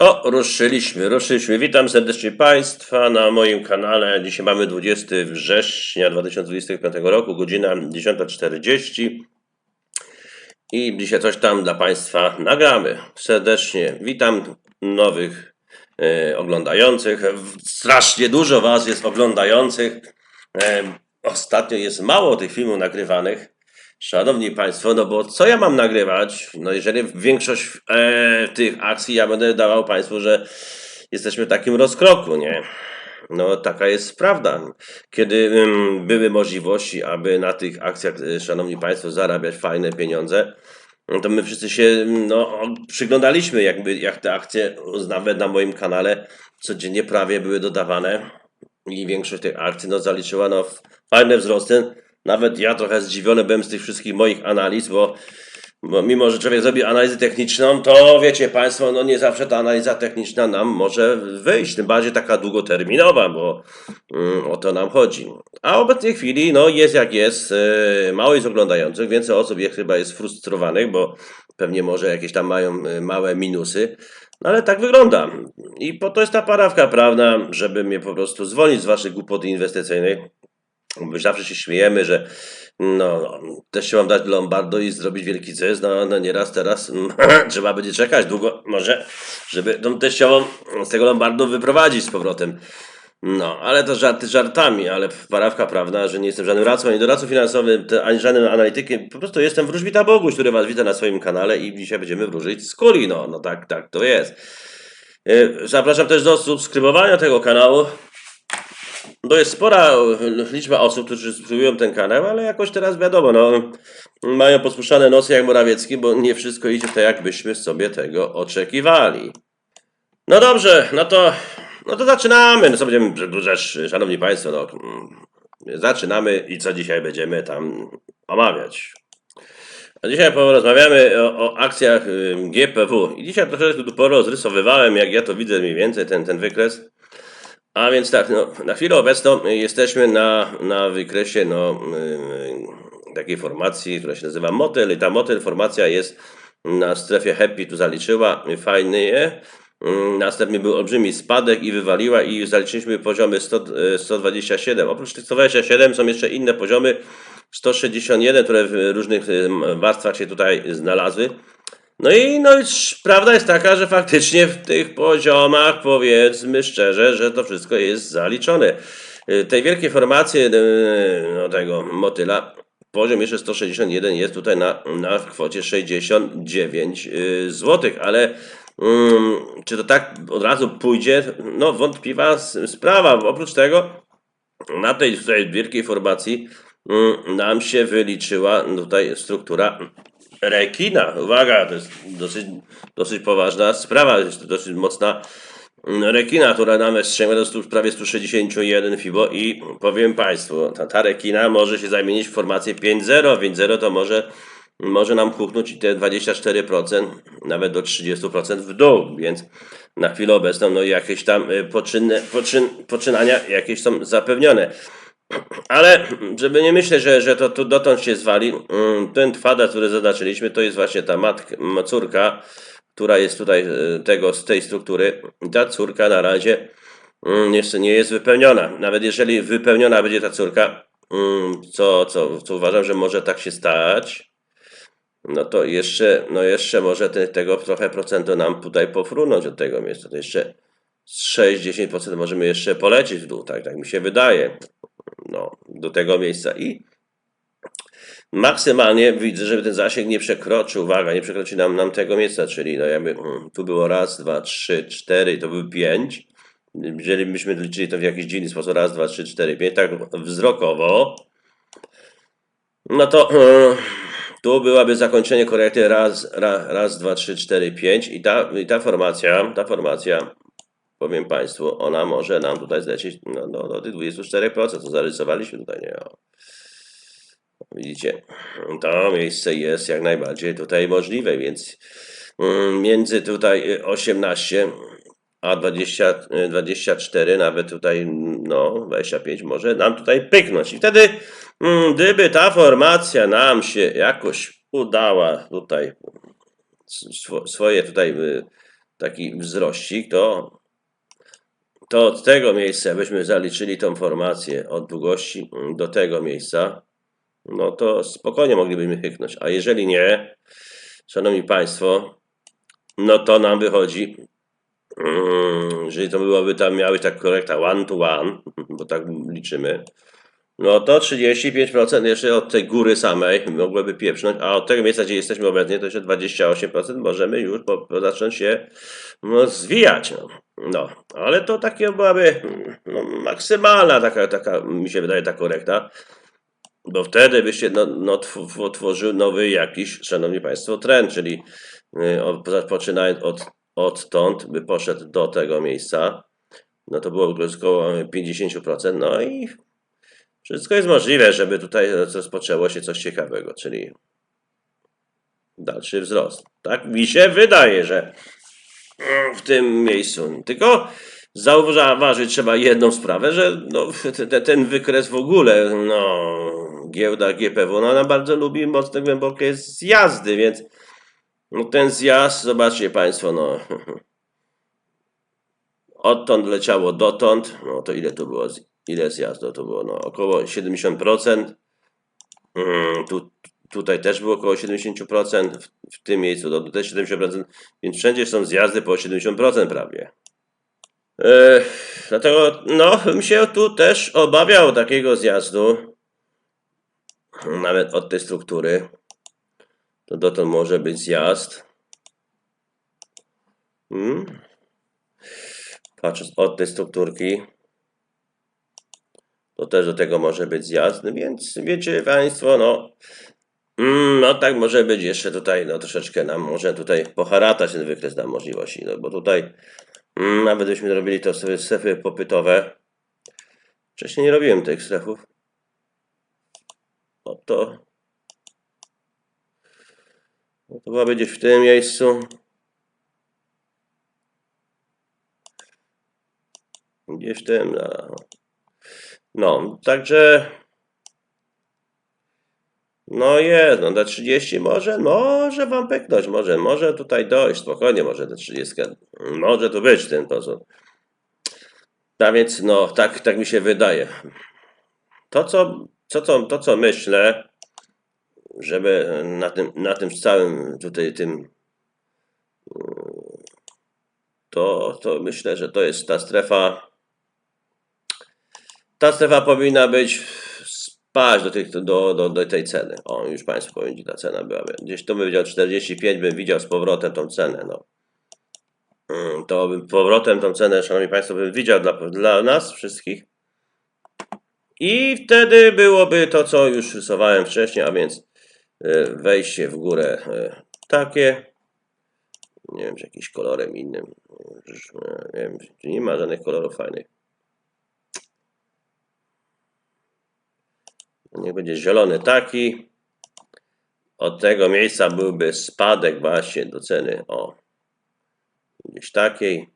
O, ruszyliśmy, ruszyliśmy. Witam serdecznie Państwa na moim kanale. Dzisiaj mamy 20 września 2025 roku, godzina 10.40 i dzisiaj coś tam dla Państwa nagramy. Serdecznie witam nowych e, oglądających. Strasznie dużo Was jest oglądających. E, ostatnio jest mało tych filmów nagrywanych. Szanowni Państwo, no bo co ja mam nagrywać? No jeżeli większość e, tych akcji ja będę dawał Państwu, że jesteśmy w takim rozkroku, nie? No taka jest prawda. Kiedy ym, były możliwości, aby na tych akcjach, e, Szanowni Państwo, zarabiać fajne pieniądze, no to my wszyscy się no, przyglądaliśmy, jakby, jak te akcje, nawet na moim kanale, codziennie prawie były dodawane i większość tych akcji no, zaliczyła no, fajne wzrosty. Nawet ja trochę zdziwiony byłem z tych wszystkich moich analiz, bo, bo mimo, że człowiek zrobi analizę techniczną, to wiecie Państwo, no nie zawsze ta analiza techniczna nam może wyjść, tym bardziej taka długoterminowa, bo mm, o to nam chodzi. A w obecnej chwili, no jest jak jest, yy, mało jest oglądających, więcej osób jest, chyba jest frustrowanych, bo pewnie może jakieś tam mają y, małe minusy, no ale tak wygląda. I po to jest ta parawka prawna, żeby mnie po prostu zwolnić z Waszych głupoty inwestycyjnych. My zawsze się śmiejemy, że no, też się mam dać Lombardo i zrobić wielki zysk, no, no nieraz teraz mm, trzeba będzie czekać długo, może, żeby tą teściową z tego Lombardu wyprowadzić z powrotem. No, ale to żarty żartami, ale parawka prawna, że nie jestem żadnym radcą, ani doradcą finansowym, ani żadnym analitykiem, po prostu jestem wróżbita Boguś, który Was wita na swoim kanale i dzisiaj będziemy wróżyć z kuli, no, no tak, tak to jest. Yy, Zapraszam też do subskrybowania tego kanału, to jest spora liczba osób, którzy subskrybują ten kanał, ale jakoś teraz wiadomo, no, mają pospuszczane nosy jak Morawiecki, bo nie wszystko idzie tak, jakbyśmy sobie tego oczekiwali. No dobrze, no to, no to zaczynamy. No co będziemy przedłużać, szanowni państwo, no, mm, zaczynamy i co dzisiaj będziemy tam omawiać. A dzisiaj porozmawiamy o, o akcjach y, GPW. I dzisiaj troszeczkę tu porozrysowywałem, jak ja to widzę mniej więcej, ten, ten wykres. A więc tak, no, na chwilę obecną jesteśmy na, na wykresie no, yy, takiej formacji, która się nazywa Motel i ta Motel formacja jest na strefie Happy, tu zaliczyła, fajny je. Yy, Następnie był olbrzymi spadek i wywaliła i zaliczyliśmy poziomy 100, yy, 127. Oprócz tych 127 są jeszcze inne poziomy 161, które w różnych warstwach się tutaj znalazły. No i, no prawda jest taka, że faktycznie w tych poziomach powiedzmy szczerze, że to wszystko jest zaliczone. Y, Tej wielkiej formacji y, no, tego motyla poziom jeszcze 161 jest tutaj na, na kwocie 69 zł, ale mm, czy to tak od razu pójdzie? No wątpliwa sprawa. Oprócz tego na tej tutaj wielkiej formacji mm, nam się wyliczyła tutaj struktura rekina. Uwaga, to jest dosyć, dosyć poważna sprawa, jest to dosyć mocna mm, rekina, która nam strzeliła do stu, prawie 161 FIBO i powiem Państwu, ta, ta rekina może się zamienić w formację 5.0, 5.0 to może, może nam huknąć i te 24%, nawet do 30% w dół, więc na chwilę obecną no jakieś tam y, poczynne, poczyn, poczynania jakieś są zapewnione. Ale żeby nie myśleć, że, że to, to dotąd się zwali, mm, ten kwadrat, który zaznaczyliśmy, to jest właśnie ta matka, córka, która jest tutaj e, tego, z tej struktury. Ta córka na razie mm, jeszcze nie jest wypełniona. Nawet jeżeli wypełniona będzie ta córka, mm, co, co, co uważam, że może tak się stać, no to jeszcze, no jeszcze może te, tego trochę procentu nam tutaj pofrunąć od tego miejsca. To jeszcze z 6-10% możemy jeszcze polecieć w dół, tak, tak mi się wydaje no, do tego miejsca i maksymalnie widzę, żeby ten zasięg nie przekroczył, uwaga, nie przekroczy nam, nam tego miejsca, czyli no jakby mm, tu było raz, dwa, trzy, cztery, to był pięć. Jeżeli byśmy liczyli to w jakiś dziwny sposób, raz, dwa, trzy, cztery, pięć, tak wzrokowo, no to mm, tu byłaby zakończenie korekty raz, raz, raz dwa, trzy, cztery, pięć i ta, i ta formacja, ta formacja powiem Państwu, ona może nam tutaj zlecieć no, no, do tych 24%, co zarysowaliśmy tutaj, nie? O. Widzicie, to miejsce jest jak najbardziej tutaj możliwe, więc mm, między tutaj y, 18 a 20, y, 24, nawet tutaj no 25 może nam tutaj pyknąć. I wtedy, mm, gdyby ta formacja nam się jakoś udała tutaj swo- swoje tutaj y, taki wzrościk, to, to od tego miejsca byśmy zaliczyli tą formację od długości do tego miejsca, no to spokojnie moglibyśmy hyknąć. A jeżeli nie, szanowni państwo, no to nam wychodzi, mm, jeżeli to byłoby tam miały tak korekta one to one, bo tak liczymy, no to 35% jeszcze od tej góry samej mogłoby pieprznąć, a od tego miejsca, gdzie jesteśmy obecnie, to jeszcze 28% możemy już po, po zacząć się no, zwijać. No. no, ale to takie byłaby no, maksymalna taka, taka, mi się wydaje, ta korekta. Bo wtedy byście no, no, tw- otworzył nowy jakiś, szanowni państwo, trend, czyli y, poczynając od, odtąd by poszedł do tego miejsca, no to było około 50%, no i wszystko jest możliwe, żeby tutaj rozpoczęło się coś ciekawego, czyli dalszy wzrost. Tak mi się wydaje, że w tym miejscu. Tylko zauważyć trzeba jedną sprawę, że no, te, ten wykres w ogóle, no, giełda GPW, no, ona bardzo lubi mocne, głębokie zjazdy, więc no, ten zjazd, zobaczcie Państwo, no, odtąd leciało dotąd, no to ile to było, ile zjazdu to było, no około 70%, mm, tu, tutaj też było około 70%, w, w tym miejscu to też 70%, więc wszędzie są zjazdy po 70% prawie. E, dlatego, no, bym się tu też obawiał takiego zjazdu, nawet od tej struktury. To dotąd może być zjazd. Hmm. Patrząc od tej strukturki, to też do tego może być zjazd, no więc wiecie Państwo, no, mm, no tak może być jeszcze tutaj, no troszeczkę nam może tutaj poharatać ten wykres na możliwości, no bo tutaj mm, nawet byśmy robili to sobie strefy popytowe. Wcześniej nie robiłem tych strefów. No to, no to była gdzieś w tym miejscu. Gdzieś w tym, no. No, także. No jest, no do 30 może, może wam pyknąć, może, może tutaj dojść, spokojnie może do 30, może tu być ten sposób. A więc, no, tak, tak mi się wydaje. To, co, co, co, to, co myślę, żeby na tym, na tym całym tutaj tym, to, to myślę, że to jest ta strefa, ta strefa powinna być spać do, tych, do, do, do tej ceny. O, już Państwu powiem, gdzie ta cena była. Gdzieś tu bym widział 45, bym widział z powrotem tą cenę. No. Mm, To bym powrotem tą cenę, Szanowni Państwo, bym widział dla, dla nas wszystkich. I wtedy byłoby to, co już rysowałem wcześniej, a więc e, wejście w górę e, takie. Nie wiem, czy jakimś kolorem innym. E, Nie wiem, nie ma żadnych kolorów fajnych. Niech będzie zielony taki. Od tego miejsca byłby spadek właśnie do ceny o gdzieś takiej.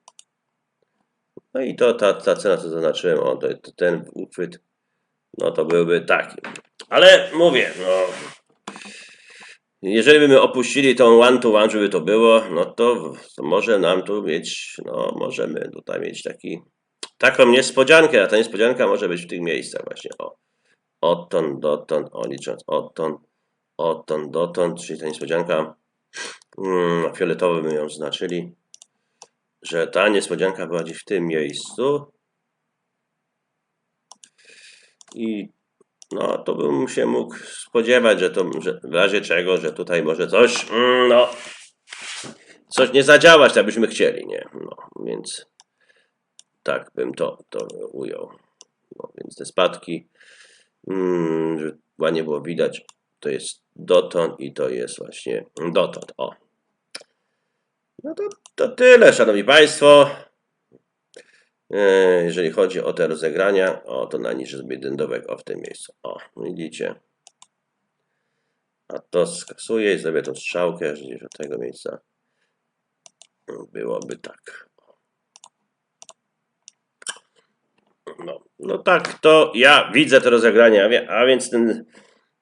No i to ta, ta cena, co zaznaczyłem, o, to, to ten uchwyt, no to byłby taki. Ale mówię, no, jeżeli byśmy opuścili tą one to one, żeby to było, no to, to może nam tu mieć, no możemy tutaj mieć taki, taką niespodziankę, a ta niespodzianka może być w tych miejscach właśnie, o, odtąd, dotąd, o licząc, odtąd, odtąd, dotąd, czyli ta niespodzianka, mm, fioletowy my ją znaczyli, że ta niespodzianka była gdzieś w tym miejscu i no to bym się mógł spodziewać, że to że w razie czego, że tutaj może coś, mm, no, coś nie zadziałać, tak byśmy chcieli, nie? No, więc tak bym to, to ujął. No, więc te spadki, ładnie było widać, to jest dotąd i to jest właśnie dotąd, o. No to, to tyle, szanowni państwo. E, Jeżeli chodzi o te rozegrania, o to naniżę sobie dędowek o w tym miejscu. O, widzicie. A to skasuję i zrobię tą strzałkę, że gdzieś tego miejsca byłoby tak. No, no tak, to ja widzę te rozegrania, a więc ten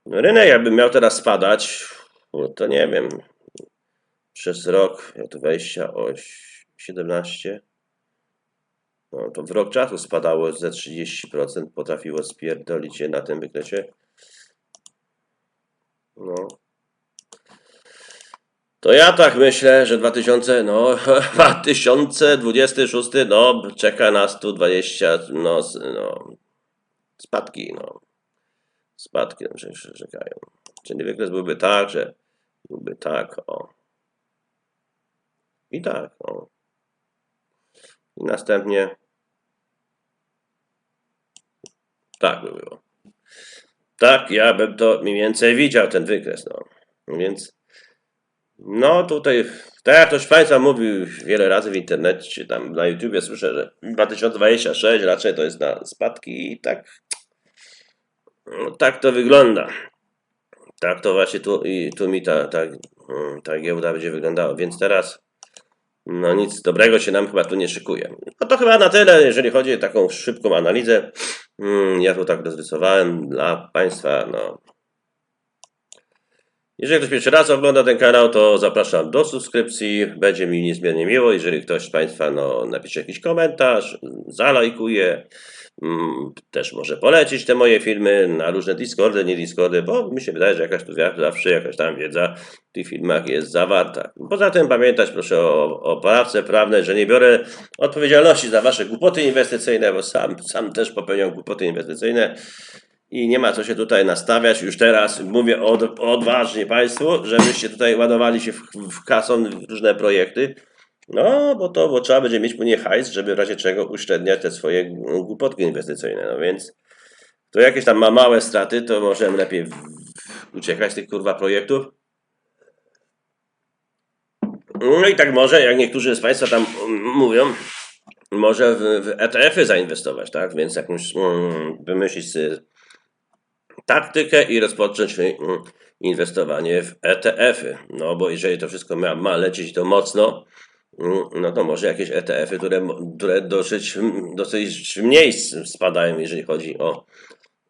rynek jakby miał teraz spadać, to nie wiem, przez rok od wejścia o 17. No to w rok czasu spadało ze 30%, potrafiło spierdolić się na tym wykresie. No. To ja tak myślę, że 2000, no, 2026, no, czeka nas tu 20, no, no spadki, no. Spadki nam się czekają. Czyli wykres byłby tak, że byłby tak, o. I tak, o. I następnie tak by było. Tak, ja bym to mniej więcej widział, ten wykres, no. Więc, no tutaj, tak jak z Państwa mówił wiele razy w internecie, tam na YouTubie słyszę, że 2026 raczej to jest na spadki i tak, no, tak to wygląda. Tak to właśnie tu, i tu mi ta, ta, ta giełda będzie wyglądała. Więc teraz no nic dobrego się nam chyba tu nie szykuje. No to chyba na tyle, jeżeli chodzi o taką szybką analizę. Mm, Ja tu tak rozrysowałem dla Państwa. No. Jeżeli ktoś pierwszy raz ogląda ten kanał, to zapraszam do subskrypcji. Będzie mi niezmiernie miło. Jeżeli ktoś z Państwa no, napisze jakiś komentarz, zalajkuje, mm, też może polecić te moje filmy na różne Discordy, nie Discordy, bo mi się wydaje, że jakaś tu zawsze jakaś tam wiedza w tych filmach jest zawarta. Poza tym pamiętać proszę o, o prawce prawnej, że nie biorę odpowiedzialności za Wasze głupoty inwestycyjne, bo sam, sam też popełniam głupoty inwestycyjne. I nie ma co się tutaj nastawiać. Już teraz mówię od, odważnie Państwu, żebyście tutaj ładowali się w, w kason w różne projekty. No, bo to, bo trzeba będzie mieć później hajs, żeby w razie czego uszczędniać te swoje głupotki inwestycyjne. No więc, to jakieś tam ma małe straty, to możemy lepiej uciekać z tych kurwa projektów. No i tak może, jak niektórzy z Państwa tam mówią, może w, w ETF-y zainwestować, tak? Więc jakąś mm, wymyślić taktykę i rozpocząć inwestowanie w ETF-y. No bo jeżeli to wszystko ma, ma lecieć to mocno, mm, no to może jakieś ETF-y, które, które dosyć, dosyć mniej spadają, jeżeli chodzi o,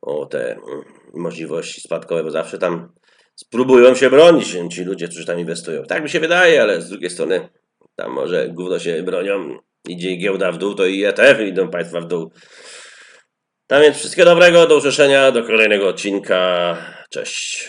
o te mm, możliwości spadkowe, bo zawsze tam spróbują się bronić ci ludzie, którzy tam inwestują. Tak mi się wydaje, ale z drugiej strony tam może gówno się bronią, idzie giełda w dół, to i ETF-y idą państwa w dół. Tak więc wszystkiego dobrego, do usłyszenia, do kolejnego odcinka. Cześć.